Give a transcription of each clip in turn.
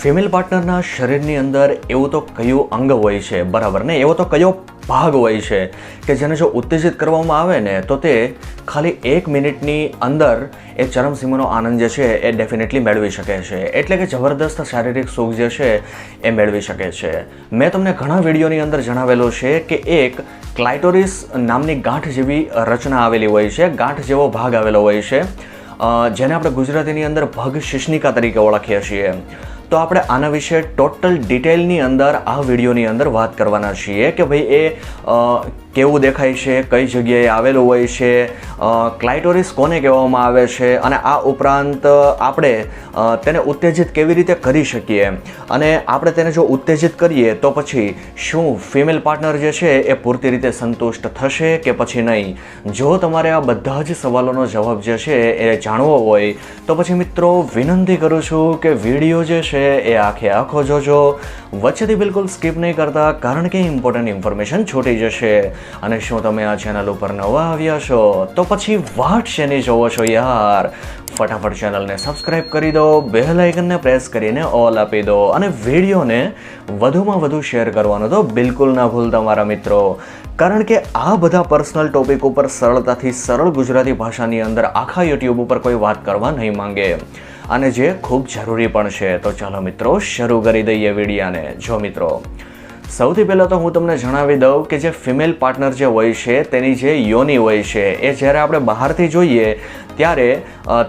Female પાર્ટનરના શરીરની અંદર એવું તો કયું અંગ હોય છે, બરાબર ને? એવો તો કયો ભાગ હોય છે કે જેને જો ઉત્તેજિત કરવામાં આવે ને, તો તે ખાલી એક મિનિટની અંદર એ ચરમસીમાનો આનંદ જે છે એ ડેફિનેટલી મેળવી શકે છે. એટલે કે જબરદસ્ત શારીરિક સુખ જે છે એ મેળવી શકે છે. મેં તમને ઘણા વિડીયોની અંદર જણાવેલું છે કે એક ક્લાઇટોરિસ નામની ગાંઠ જેવી રચના આવેલી હોય છે, ગાંઠ જેવો ભાગ આવેલો હોય છે જેને આપણે ગુજરાતીની અંદર ભગ શિષ્ણિકા તરીકે ઓળખીએ છીએ. તો આપણે આના વિશે ટોટલ ડિટેલની અંદર આ વિડીયોની અંદર વાત કરવાના છીએ કે ભાઈ એ કેવું દેખાય છે, કઈ જગ્યાએ આવેલું હોય છે ક્લાઇટોરિસ કોને કહેવામાં આવે છે અને આ ઉપરાંત આપણે તેને ઉત્તેજિત કેવી રીતે કરી શકીએ? અને આપણે તેને જો ઉત્તેજિત કરીએ તો પછી શું ફિમેલ પાર્ટનર જે છે એ પૂરતી રીતે સંતુષ્ટ થશે કે પછી નહીં? જો તમારે આ બધા જ સવાલોનો જવાબ જે છે એ જાણવો હોય, તો પછી મિત્રો વિનંતી કરું છું કે વીડિયો જે છે એ આખે આખો જોજો. વચ્ચેથી બિલકુલ સ્કીપ નહીં કરતા, કારણ કે ઇમ્પોર્ટન્ટ ઇન્ફોર્મેશન છૂટી જશે. અને શું તમે આ ચેનલ ઉપર નવા આવ્યા છો, તો પછી વાટ શેની જોવો છો યાર. ફટાફટ ચેનલને સબસ્ક્રાઇબ કરી દો બેલ આઇકનને પ્રેસ કરીને ઓલ આપી દો અને વિડીયોને વધુમાં વધુ શેર કરવાનો તો બિલકુલ ના ભૂલતા મારા મિત્રો. કારણ કે આ બધા પર્સનલ ટોપિક ઉપર સરળતાથી સરળ ગુજરાતી ભાષાની અંદર આખા યુટ્યુબ ઉપર કોઈ વાત કરવા નહીં માંગે. અને જે ખૂબ જરૂરી પણ છે. તો ચાલો મિત્રો, શરૂ કરી દઈએ વિડીયાને જો મિત્રો સૌથી પહેલાં તો હું તમને જણાવી દઉં કે જે ફિમેલ પાર્ટનર જે હોય છે, તેની જે યોની હોય છે, એ જ્યારે આપણે બહારથી જોઈએ, ત્યારે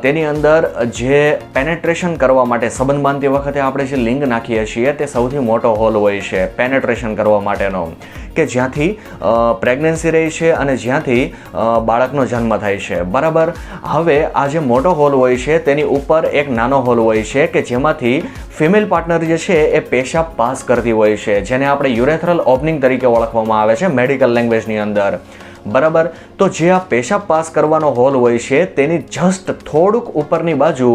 તેની અંદર જે પેનેટ્રેશન કરવા માટે સંબંધ બાંધતી વખતે આપણે જે લિંગ નાખીએ છીએ, તે સૌથી મોટો હોલ હોય છે પેનેટ્રેશન કરવા માટેનો. કે જ્યાંથી પ્રેગ્નન્સી રહી છે અને જ્યાંથી બાળકનો જન્મ થાય છે. બરાબર? હવે આ જે મોટો હોલ હોય છે, તેની ઉપર એક નાનો હોલ હોય છે કે જેમાંથી ફિમેલ પાર્ટનર જે છે એ પેશાબ પાસ કરતી હોય છે, જેને આપણે યુરેથ્રલ ઓપનિંગ તરીકે ઓળખવામાં આવે છે મેડિકલ લેંગ્વેજની અંદર. બરાબર? તો જે આ પેશાબ પાસ કરવાનો હોલ હોય છે, તેની જસ્ટ થોડુંક ઉપરની બાજુ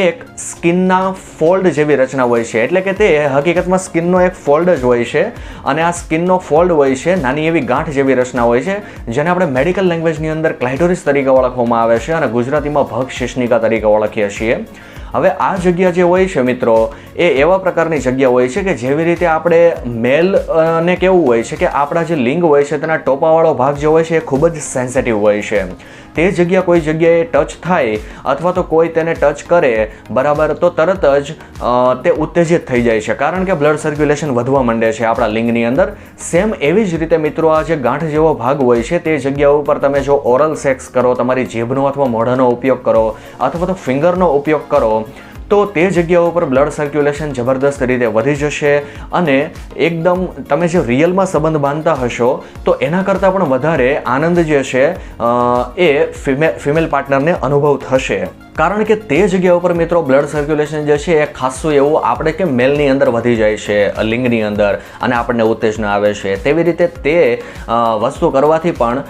એક સ્કિનના ફોલ્ડ જેવી રચના હોય છે. એટલે કે તે હકીકતમાં સ્કિનનો એક ફોલ્ડ જ હોય છે અને આ સ્કિનનો ફોલ્ડ હોય છે નાની એવી ગાંઠ જેવી રચના હોય છે, જેને આપણે મેડિકલ લેંગ્વેજની અંદર ક્લાઇટોરિસ તરીકે ઓળખવામાં આવે છે અને ગુજરાતીમાં ભગ શિશ્નિકા તરીકે ઓળખીએ છીએ. હવે આ જગ્યા જે હોય છે મિત્રો, એ એવા પ્રકારની જગ્યા હોય છે કે જેવી રીતે આપણે મેલ ને કેવું હોય છે કે આપણા જે લિંગ હોય છે તેના ટોપાવાળો ભાગ જે હોય છે એ ખૂબ જ સેન્સિટિવ હોય છે. તે જગ્યા કોઈ જગ્યાએ ટચ થાય અથવા તો કોઈ તેને ટચ કરે, બરાબર, તો તરત જ તે ઉત્તેજિત થઈ જાય છે. કારણ કે બ્લડ સર્ક્યુલેશન વધવા માંડે છે આપણા લિંગની અંદર. સેમ એવી જ રીતે મિત્રો આ જે ગાંઠ જેવો ભાગ હોય છે, તે જગ્યા ઉપર તમે જો ઓરલ સેક્સ કરો, તમારી જીભનો અથવા મોઢાનો ઉપયોગ કરો, અથવા તો ફિંગરનો ઉપયોગ કરો તો તે જગ્યા ઉપર બ્લડ સર્ક્યુલેશન જબરદસ્ત રીતે વધી જશે અને એકદમ તમે જે રિયલમાં સંબંધ બાંધતા હશો, તો એના કરતાં પણ વધારે આનંદ જે છે એ ફિમેલ ફિમેલ પાર્ટનરને અનુભવ થશે. કારણ કે તે જગ્યા ઉપર મિત્રો બ્લડ સર્ક્યુલેશન જે છે એ ખાસું એવું આપણે કે મેલની અંદર વધી જાય છે, લિંગની અંદર અને આપણને ઉત્તેજના આવે છે. તેવી રીતે તે વસ્તુ કરવાથી પણ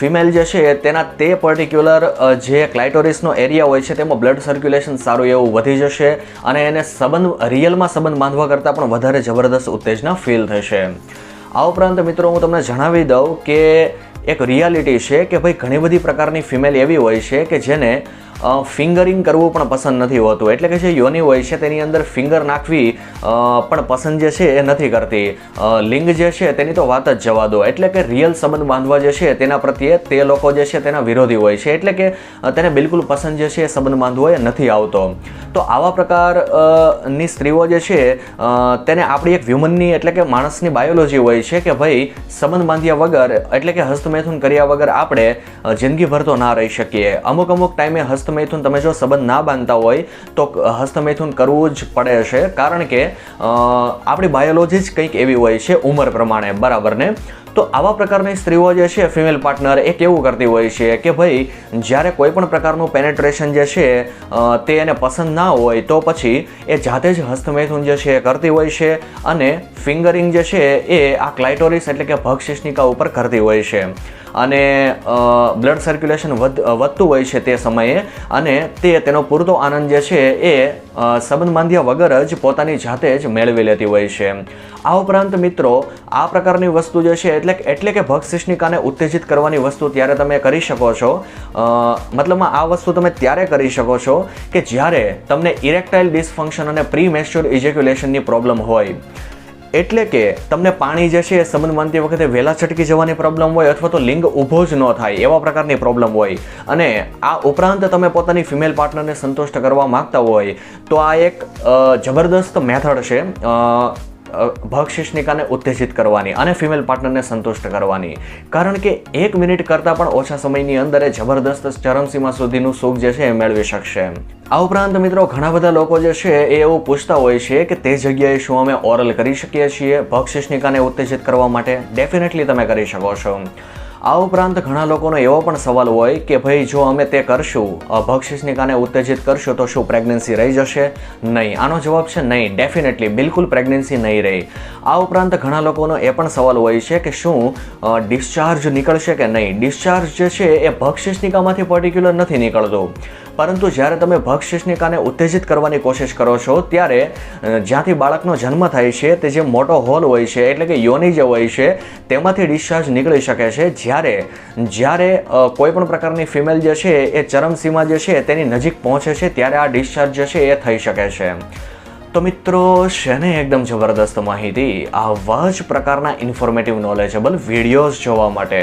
ફિમેલ જે છે તેના તે પર્ટિક્યુલર જે ક્લાઇટોરિસનો એરિયા હોય છે તેમાં બ્લડ સર્ક્યુલેશન સારું એવું વધી જશે અને એને સંબંધ, રિયલમાં સંબંધ બાંધવા કરતાં પણ વધારે જબરદસ્ત ઉત્તેજના ફીલ થશે. આ ઉપરાંત મિત્રો હું તમને જણાવી દઉં કે એક રિયાલિટી છે કે ભાઈ ઘણી બધી પ્રકારની ફિમેલ એવી હોય છે કે જેને ફિંગરિંગ કરવું પણ પસંદ નથી હોતું. એટલે કે જે યોની હોય છે, તેની અંદર ફિંગર નાખવી પણ પસંદ જે છે એ નથી કરતી. લિંગ જે છે, તેની તો વાત જ જવા દો. એટલે કે રિયલ સંબંધ બાંધવા જે છે, તેના પ્રત્યે તે લોકો જે છે, તેના વિરોધી હોય છે. એટલે કે તેને બિલકુલ પસંદ જે છે, એ સંબંધ બાંધવો એ નથી આવતો. તો આવા પ્રકારની સ્ત્રીઓ જે છે તેને આપણી એક હ્યુમનની એટલે કે માણસની બાયોલોજી હોય છે કે ભાઈ સંબંધ બાંધ્યા વગર, એટલે કે હસ્તમૈથુન કર્યા વગર આપણે જિંદગીભર તો ના રહી શકીએ. અમુક અમુક ટાઈમે હસ્તમૈથુન તમે જો સંબંધ ના બાંધતા હોય, તો હસ્તમૈથુન કરવું જ પડે છે. કારણ કે આપણી બાયોલોજી જ કંઈક એવી હોય છે ઉંમર પ્રમાણે, બરાબર ને? તો આવા પ્રકારની સ્ત્રીઓ જે છે ફિમેલ પાર્ટનર એ કેવું કરતી હોય છે કે ભાઈ, જ્યારે કોઈ પણ પ્રકારનું પેનેટ્રેશન જે છે તે એને પસંદ ના હોય, તો પછી એ જાતે જ હસ્તમૈથુન જે છે કરતી હોય છે અને ફિંગરિંગ જે છે એ આ ક્લાઇટોરિસ એટલે કે ભક્ષિષ્ણિકા ઉપર કરતી હોય છે. અને બ્લડ સર્ક્યુલેશન વધતું હોય છે તે સમયે અને તે તેનો પૂરતો આનંદ જે છે એ સંબંધ બાંધ્યા વગર જ પોતાની જાતે જ મેળવી લેતી હોય છે. આ ઉપરાંત મિત્રો, આ પ્રકારની વસ્તુ જે છે એટલે એટલે કે ભક્ષિષ્ણિકાને ઉત્તેજિત કરવાની વસ્તુ ત્યારે તમે કરી શકો છો. મતલબમાં આ વસ્તુ તમે ત્યારે કરી શકો છો કે જ્યારે તમને ઇરેક્ટાઇલ ડિસફંક્શન અને પ્રી મેચ્યોર ઇજેક્યુલેશનની પ્રોબ્લેમ હોય. એટલે કે તમને પાણી જે છે એ સંબંધ માનતી વખતે વહેલા છટકી જવાની પ્રોબ્લેમ હોય અથવા તો લિંગ ઊભો જ ન થાય એવા પ્રકારની પ્રોબ્લેમ હોય. અને આ ઉપરાંત તમે પોતાની ફિમેલ પાર્ટનરને સંતુષ્ટ કરવા માંગતા હોય તો આ એક જબરદસ્ત મેથડ છે. ભક્ષિષ્ણિકાને ઉત્તેજિત કરવાની અને ફિમેલ પાર્ટનરને સંતુષ્ટ કરવાની. કારણ કે એક મિનિટ કરતાં પણ ઓછા સમયની અંદર જબરદસ્ત ચરમસીમા સુધીનું સુખ જે છે એ મેળવી શકશે. આ ઉપરાંત મિત્રો, ઘણા બધા લોકો જે છે એ એવું પૂછતા હોય છે કે તે જગ્યાએ શું અમે ઓરલ કરી શકીએ છીએ ભક્ષિષ્ણિકાને ઉત્તેજિત કરવા માટે? ડેફિનેટલી તમે કરી શકો છો. આ ઉપરાંત ઘણા લોકોનો એવો પણ સવાલ હોય કે ભાઈ જો અમે તે કરશું ભક્ષિસની ભક્ષિષ્ણિકાને ઉત્તેજિત કરશું, તો શું પ્રેગ્નન્સી રહી જશે? નહીં. આનો જવાબ છે નહીં. ડેફિનેટલી બિલકુલ પ્રેગ્નન્સી નહીં રહે. આ ઉપરાંત ઘણા લોકોનો એ પણ સવાલ હોય છે કે શું ડિસ્ચાર્જ નીકળશે કે નહીં? ડિસ્ચાર્જ જે છે, એ ભક્ષિષ્ણિકામાંથી પર્ટિક્યુલર નથી નીકળતો. પરંતુ જ્યારે તમે ભક્ષિષ્ણિકાને ઉત્તેજિત કરવાની કોશિશ કરો છો, ત્યારે જ્યાંથી બાળકનો જન્મ થાય છે, તે જે મોટો હોલ હોય છે, એટલે કે યોની જે હોય છે, તેમાંથી ડિસ્ચાર્જ નીકળી શકે છે. જ્યારે જ્યારે કોઈપણ પ્રકારની ફિમેલ જે છે, એ ચરમસીમા જે છે, તેની નજીક પહોંચે છે, ત્યારે આ ડિસ્ચાર્જ જે છે, એ થઈ શકે છે. તો મિત્રો, શેને એકદમ જબરદસ્ત માહિતી? આવા જ પ્રકારના ઇન્ફોર્મેટિવ નોલેજેબલ વિડીયોઝ જોવા માટે.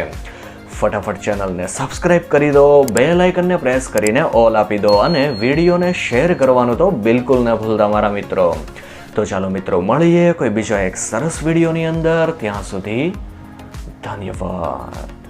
ફટાફટ ચેનલને સબસ્ક્રાઇબ કરી દો બે લાઇકનને પ્રેસ કરીને ઓલ આપી દો અને વિડીયોને શેર કરવાનું તો બિલકુલ ન ભૂલતા, મારા મિત્રો. તો ચાલો મિત્રો, મળીએ કોઈ બીજા એક સરસ વિડીયોની અંદર. ત્યાં સુધી ધન્યવાદ.